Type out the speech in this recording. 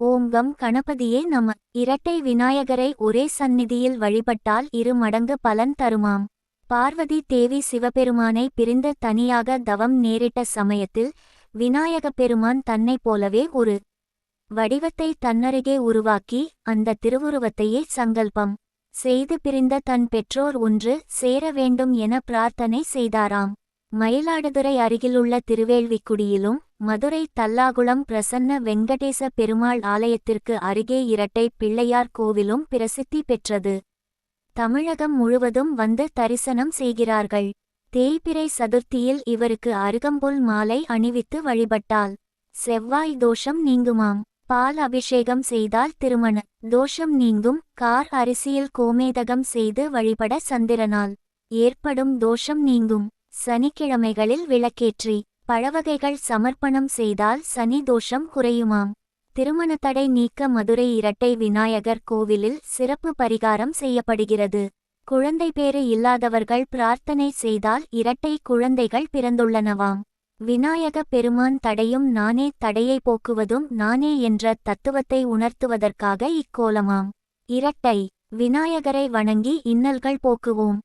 ஓம் come கணபதியே நம. இரட்டை விநாயகரை ஒரே சந்நிதியில் வழிபட்டால் இரு மடங்கு பலன் தருமாம். பார்வதி தேவி சிவபெருமானை பிரிந்து தனியாக தவம் நேரிட்ட சமயத்தில் விநாயகப் பெருமான் தன்னைப் போலவே ஒரு வடிவத்தை தன்னருகே உருவாக்கி அந்த திருவுருவத்தையே சங்கல்பம் செய்து பிரிந்த தன் பெற்றோர் ஒன்று சேர வேண்டும் என பிரார்த்தனை செய்தாராம். மயிலாடுதுறை அருகிலுள்ள திருவேள்விக்குடியிலும் மதுரை தல்லாகுளம் பிரசன்ன வெங்கடேச பெருமாள் ஆலயத்திற்கு அருகே இரட்டை பிள்ளையார் கோவிலும் பிரசித்தி பெற்றது. தமிழகம் முழுவதும் வந்து தரிசனம் செய்கிறார்கள். தேய்பிறை சதுர்த்தியில் இவருக்கு அருகம்புல் மாலை அணிவித்து வழிபட்டால் செவ்வாய் தோஷம் நீங்குமாம். பால் அபிஷேகம் செய்தால் திருமண தோஷம் நீங்கும். கார் அரிசியில் கோமேதகம் செய்து வழிபட சந்திரனால் ஏற்படும் தோஷம் நீங்கும். சனிக்கிழமைகளில் விளக்கேற்றி பழவகைகள் சமர்ப்பணம் செய்தால் சனி தோஷம் குறையுமாம். திருமண தடை நீக்க மதுரை இரட்டை விநாயகர் கோவிலில் சிறப்பு பரிகாரம் செய்யப்படுகிறது. குழந்தை பேறு இல்லாதவர்கள் பிரார்த்தனை செய்தால் இரட்டை குழந்தைகள் பிறந்துள்ளனவாம். விநாயக பெருமான் தடையும் நானே தடையை போக்குவதும் நானே என்ற தத்துவத்தை உணர்த்துவதற்காக இக்கோலமாம். இரட்டை விநாயகரை வணங்கி இன்னல்கள் போக்குவோம்.